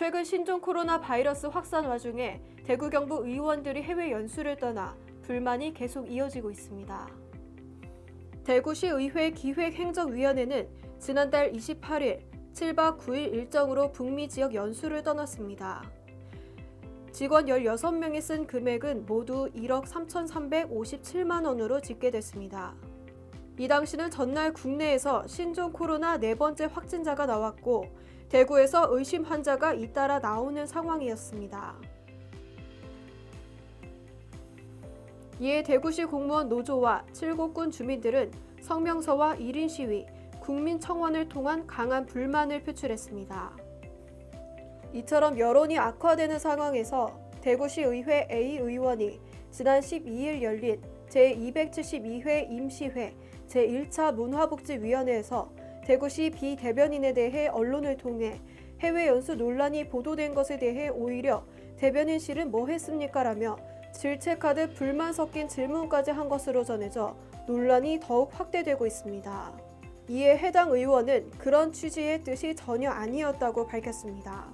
최근 신종 코로나 바이러스 확산 와중에 대구 경북 의원들이 해외 연수를 떠나 불만이 계속 이어지고 있습니다. 대구시 의회 기획행정위원회는 지난달 28일 7박 9일 일정으로 북미 지역 연수를 떠났습니다. 직원 16명이 쓴 금액은 모두 1억 3,357만 원으로 집계됐습니다. 이 당시는 전날 국내에서 신종 코로나 네 번째 확진자가 나왔고 대구에서 의심 환자가 잇따라 나오는 상황이었습니다. 이에 대구시 공무원 노조와 칠곡군 주민들은 성명서와 1인 시위, 국민청원을 통한 강한 불만을 표출했습니다. 이처럼 여론이 악화되는 상황에서 대구시 의회 A 의원이 지난 12일 열린 제272회 임시회 제1차 문화복지위원회에서 대구시 비대변인에 대해 언론을 통해 해외 연수 논란이 보도된 것에 대해 오히려 대변인실은 뭐 했습니까? 라며 질책하듯 불만 섞인 질문까지 한 것으로 전해져 논란이 더욱 확대되고 있습니다. 이에 해당 의원은 그런 취지의 뜻이 전혀 아니었다고 밝혔습니다.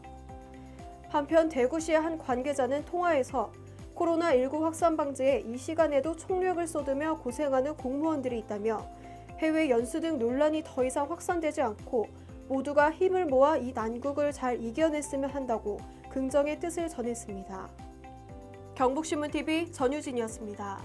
한편 대구시의 한 관계자는 통화에서 코로나19 확산 방지에 이 시간에도 총력을 쏟으며 고생하는 공무원들이 있다며 해외 연수 등 논란이 더 이상 확산되지 않고 모두가 힘을 모아 이 난국을 잘 이겨냈으면 한다고 긍정의 뜻을 전했습니다. 경북신문TV 전유진이었습니다.